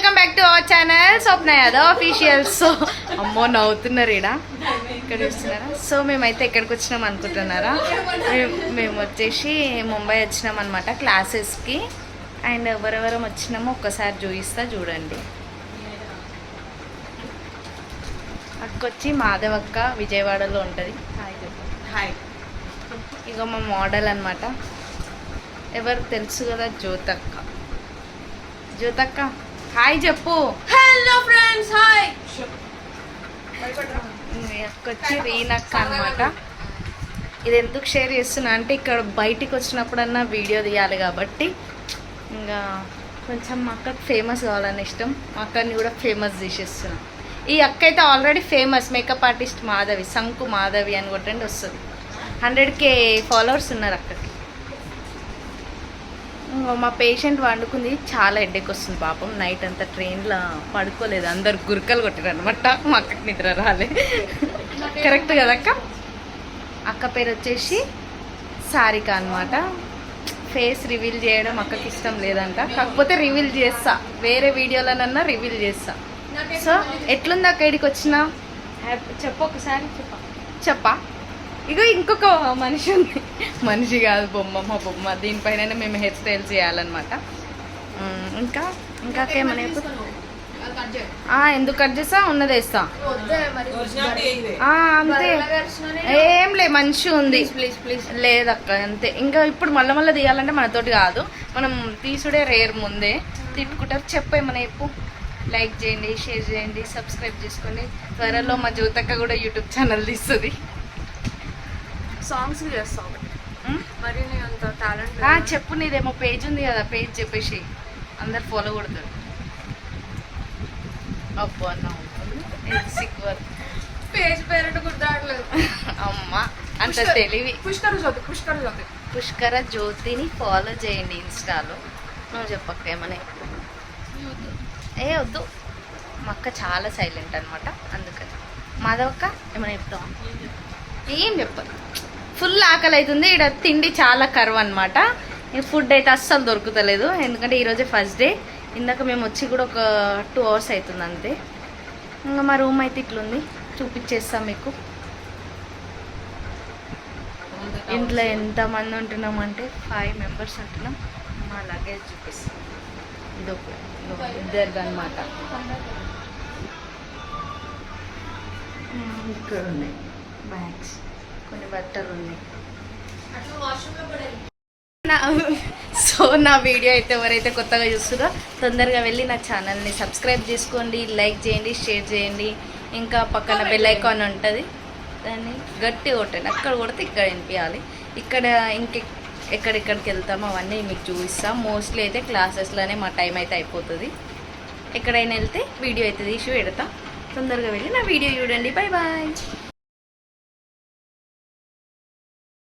Welcome back to our channel Swapna Yadav official so అమ్మో నవ్వుతున్నారు ఈడ. ఇక్కడ చూస్తున్నారా? సో మేమైతే ఎక్కడికి వచ్చినాం అనుకుంటున్నారా? మేము వచ్చేసి ముంబై వచ్చినాం అనమాట క్లాసెస్కి. అండ్ ఎవరెవరం వచ్చినామో ఒక్కసారి చూపిస్తా చూడండి. అక్కొచ్చి మాధవక్క విజయవాడలో ఉంటుంది. హాయ్ ఇక మా మోడల్ అనమాట ఎవరు తెలుసు కదా జ్యోతక్క? జ్యోతక్క? హాయ్ చెప్పు. హలో ఫ్రెండ్స్ హాయ్ వచ్చి రీనక్క అనమాట ఇది ఎందుకు షేర్ చేస్తున్నా అంటే ఇక్కడ బయటికి వచ్చినప్పుడన్నా వీడియో తీయాలి కాబట్టి. ఇంకా కొంచెం మా అక్కకి ఫేమస్ కావాలని ఇష్టం. మా అక్కని కూడా ఫేమస్ తీసేస్తున్నా. ఈ అక్క అయితే already famous makeup artist Madhavi Sanku Madhavi అని కొట్టండి వస్తుంది. హండ్రెడ్ కే ఫాలోవర్స్ ఉన్నారు అక్కకి. మా పేషెంట్ వండుకుంది చాలా హెడ్ఏక్ వస్తుంది పాపం. నైట్ అంతా ట్రైన్లో పడుకోలేదు. అందరు గురకలు కొట్టారు అనమాట మా అక్కకి నిద్ర రాలే. కరెక్ట్ కదా అక్క? అక్క పేరు వచ్చేసి సారిక అనమాట ఫేస్ రివీల్ చేయడం అక్కకి ఇష్టం లేదంట. కాకపోతే రివీల్ చేస్తా. వేరే వీడియోలనన్నా రివీల్ చేస్తా. సో ఎట్లుంది అక్క ఇడికి వచ్చిన? చెప్పు ఒకసారి చెప్ప. చెప్పా? ఇగో ఇంకొక మనిషి ఉంది. మనిషి కాదు బొమ్మ మా బొమ్మ. దీనిపైన మేము హెయిర్ స్టైల్ చేయాలన్నమాట. ఇంకా? ఇంకా? ఆ, ఎందుకు కట్ చేస్తా? ఉన్నది వేస్తా. ఆ, అంతే. ఏం లే మంచిగా ఉంది. ప్లీజ్ ప్లీజ్ లేదక్క అంతే. ఇంకా ఇప్పుడు మళ్ళీ మళ్ళీ తీయాలంటే మనతోటి కాదు. మనం తీసుడే రేర్ ముందే తిట్టుకుంటారు. చెప్పే మన చెప్పు. లైక్ చేయండి షేర్ చేయండి సబ్స్క్రైబ్ చేసుకోండి. త్వరలో మా జ్యోతక్క కూడా యూట్యూబ్ ఛానల్ తీస్తుంది. సాంగ్స్ చేస్తాం ఉమ్? మరి నేను అంత టాలెంట్ ఆ, చెప్పు నీదేమో పేజ్ ఉంది కదా పేజ్ చెప్పేసి అందరు ఫాలో కొడతారు. అబ్బో అన్న వర్క్ పేజ్ పేరెంట్ గుర్తురావట్లేదు. అమ్మ అంత తెలివి. పుష్కర జ్యోతి పుష్కర జ్యోతి. పుష్కర జ్యోతిని ఫాలో చేయండి ఇన్స్టాలో. నువ్వు చెప్పక్క చెప్పు. ఏ వద్దు. మా అక్క చాలా సైలెంట్ అనమాట అందుకని. మాధవక్క ఏమైనా చెప్తావా? ఏం చెప్పదు. ఫుల్ ఆకలి అవుతుంది ఇక్కడ తిండి చాలా కరువు అనమాట ఫుడ్ అయితే అస్సలు దొరుకుతలేదు. ఎందుకంటే ఈరోజే ఫస్ట్ డే ఇందాక మేము వచ్చి కూడా ఒక టూ అవర్స్ అవుతుంది అంతే. ఇంకా మా రూమ్ అయితే ఇట్లుంది. చూపించేస్తాం మీకు. ఇంట్లో ఎంతమంది ఉంటున్నాం అంటే ఫైవ్ మెంబర్స్ ఉంటున్నాం. మా లగేజ్ చూపిస్తాం. ఇది ఒక ఇద్దరు అనమాట ఇక్కడ ఉన్నాయి బ్యాగ్స్ కొన్ని బట్టలు ఉన్నాయి. నా- సో నా వీడియో అయితే ఎవరైతే కొత్తగా చూస్తారో తొందరగా వెళ్ళి నా ఛానల్ని సబ్స్క్రైబ్ చేసుకోండి లైక్ చేయండి షేర్ చేయండి. ఇంకా పక్కన బెల్ ఐకాన్ ఉంటుంది. దాన్ని గట్టి కొట్టండి. అక్కడ కొడితే ఇక్కడ వినిపించాలి ఇక్కడ ఇంకె ఎక్కడెక్కడికి వెళ్తామో అవన్నీ మీకు చూపిస్తాం. మోస్ట్లీ అయితే క్లాసెస్లోనే మా టైం అయితే అయిపోతుంది. ఎక్కడైనా వెళ్తే వీడియో అయితే తీసి పెడతా. తొందరగా వెళ్ళి నా వీడియో చూడండి. Bye bye